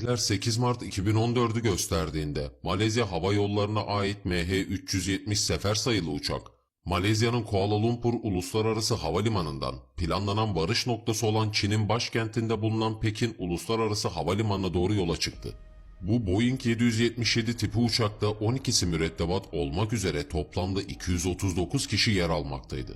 Tarihler 8 Mart 2014'ü gösterdiğinde Malezya Hava Yolları'na ait MH370 sefer sayılı uçak, Malezya'nın Kuala Lumpur Uluslararası Havalimanı'ndan planlanan varış noktası olan Çin'in başkentinde bulunan Pekin Uluslararası Havalimanı'na doğru yola çıktı. Bu Boeing 777 tipi uçakta 12'si mürettebat olmak üzere toplamda 239 kişi yer almaktaydı.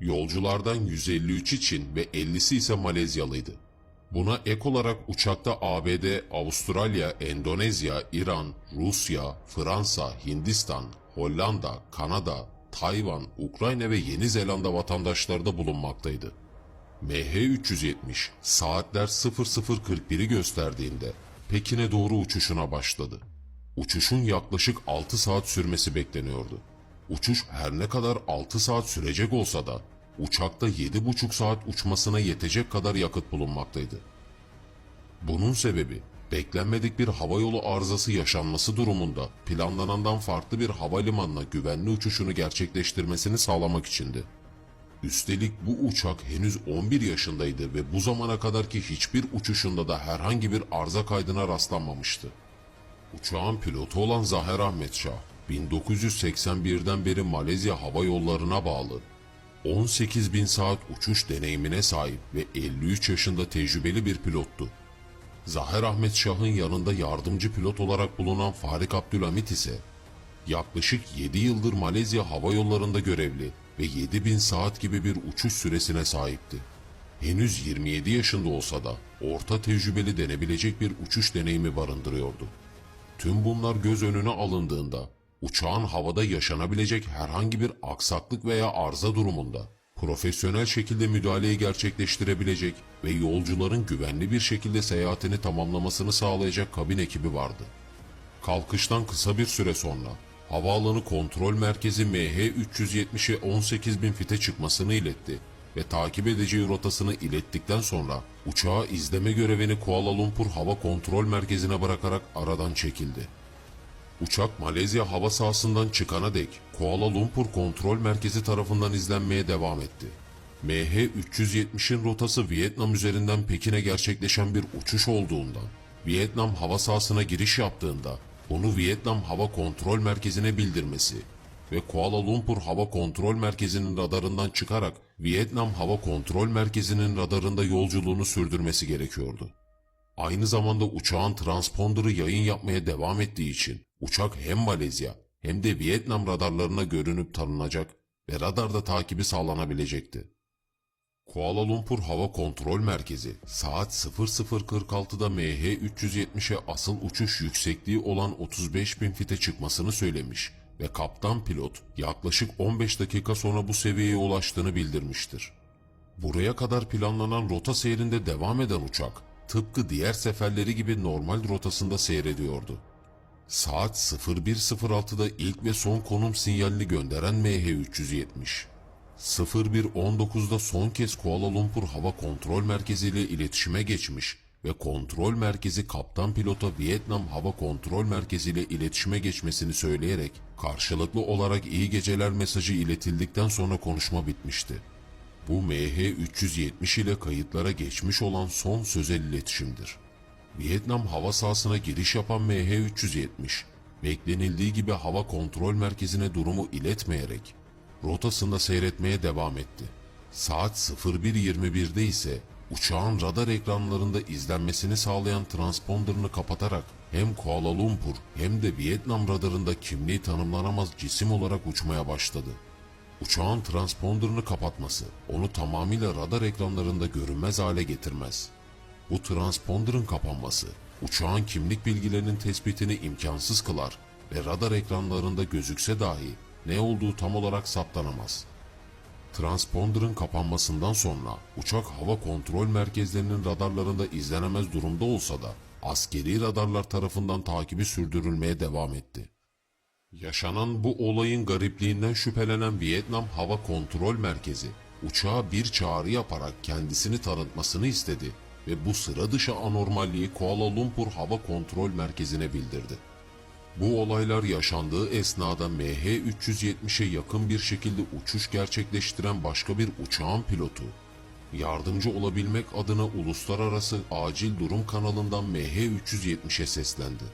Yolculardan 153'ü Çin ve 50'si ise Malezyalıydı. Buna ek olarak uçakta ABD, Avustralya, Endonezya, İran, Rusya, Fransa, Hindistan, Hollanda, Kanada, Tayvan, Ukrayna ve Yeni Zelanda vatandaşları da bulunmaktaydı. MH370 saatler 00.41'i gösterdiğinde Pekin'e doğru uçuşuna başladı. Uçuşun yaklaşık 6 saat sürmesi bekleniyordu. Uçuş her ne kadar 6 saat sürecek olsa da uçakta 7,5 saat uçmasına yetecek kadar yakıt bulunmaktaydı. Bunun sebebi beklenmedik bir havayolu arızası yaşanması durumunda planlanandan farklı bir havalimanına güvenli uçuşunu gerçekleştirmesini sağlamak içindi. Üstelik bu uçak henüz 11 yaşındaydı ve bu zamana kadarki hiçbir uçuşunda da herhangi bir arıza kaydına rastlanmamıştı. Uçağın pilotu olan Zaher Ahmet Şah, 1981'den beri Malezya Hava Yolları'na bağlı 18 bin saat uçuş deneyimine sahip ve 53 yaşında tecrübeli bir pilottu. Zaher Ahmet Şah'ın yanında yardımcı pilot olarak bulunan Farik Abdülhamit ise yaklaşık 7 yıldır Malezya Hava Yolları'nda görevli ve 7000 saat gibi bir uçuş süresine sahipti. Henüz 27 yaşında olsa da orta tecrübeli denebilecek bir uçuş deneyimi barındırıyordu. Tüm bunlar göz önüne alındığında uçağın havada yaşanabilecek herhangi bir aksaklık veya arıza durumunda profesyonel şekilde müdahaleyi gerçekleştirebilecek ve yolcuların güvenli bir şekilde seyahatini tamamlamasını sağlayacak kabin ekibi vardı. Kalkıştan kısa bir süre sonra havaalanı kontrol merkezi MH370'e 18 bin fite çıkmasını iletti ve takip edeceği rotasını ilettikten sonra uçağı izleme görevini Kuala Lumpur Hava Kontrol Merkezi'ne bırakarak aradan çekildi. Uçak Malezya hava sahasından çıkana dek Kuala Lumpur Kontrol Merkezi tarafından izlenmeye devam etti. MH370'in rotası Vietnam üzerinden Pekin'e gerçekleşen bir uçuş olduğundan Vietnam hava sahasına giriş yaptığında bunu Vietnam Hava Kontrol Merkezi'ne bildirmesi ve Kuala Lumpur Hava Kontrol Merkezi'nin radarından çıkarak Vietnam Hava Kontrol Merkezi'nin radarında yolculuğunu sürdürmesi gerekiyordu. Aynı zamanda uçağın transponderı yayın yapmaya devam ettiği için uçak hem Malezya hem de Vietnam radarlarına görünüp tanınacak ve radarda takibi sağlanabilecekti. Kuala Lumpur Hava Kontrol Merkezi saat 00.46'da MH370'e asıl uçuş yüksekliği olan 35 bin fite çıkmasını söylemiş ve kaptan pilot yaklaşık 15 dakika sonra bu seviyeye ulaştığını bildirmiştir. Buraya kadar planlanan rota seyrinde devam eden uçak tıpkı diğer seferleri gibi normal rotasında seyrediyordu. Saat 01.06'da ilk ve son konum sinyalini gönderen MH370. 01.19'da son kez Kuala Lumpur Hava Kontrol Merkezi ile iletişime geçmiş ve kontrol merkezi kaptan pilota Vietnam Hava Kontrol Merkezi ile iletişime geçmesini söyleyerek karşılıklı olarak iyi geceler mesajı iletildikten sonra konuşma bitmişti. Bu MH370 ile kayıtlara geçmiş olan son sözel iletişimdir. Vietnam hava sahasına giriş yapan MH370, beklenildiği gibi hava kontrol merkezine durumu iletmeyerek rotasında seyretmeye devam etti. Saat 01.21'de ise uçağın radar ekranlarında izlenmesini sağlayan transponderını kapatarak hem Kuala Lumpur hem de Vietnam radarında kimliği tanımlanamaz cisim olarak uçmaya başladı. Uçağın transponderını kapatması onu tamamıyla radar ekranlarında görünmez hale getirmez. Bu transponderın kapanması uçağın kimlik bilgilerinin tespitini imkansız kılar ve radar ekranlarında gözükse dahi ne olduğu tam olarak saptanamaz. Transponderın kapanmasından sonra uçak hava kontrol merkezlerinin radarlarında izlenemez durumda olsa da askeri radarlar tarafından takibi sürdürülmeye devam etti. Yaşanan bu olayın garipliğinden şüphelenen Vietnam Hava Kontrol Merkezi uçağa bir çağrı yaparak kendisini tanıtmasını istedi ve bu sıra dışı anormalliği Kuala Lumpur Hava Kontrol Merkezi'ne bildirdi. Bu olaylar yaşandığı esnada MH370'e yakın bir şekilde uçuş gerçekleştiren başka bir uçağın pilotu yardımcı olabilmek adına uluslararası acil durum kanalından MH370'e seslendi.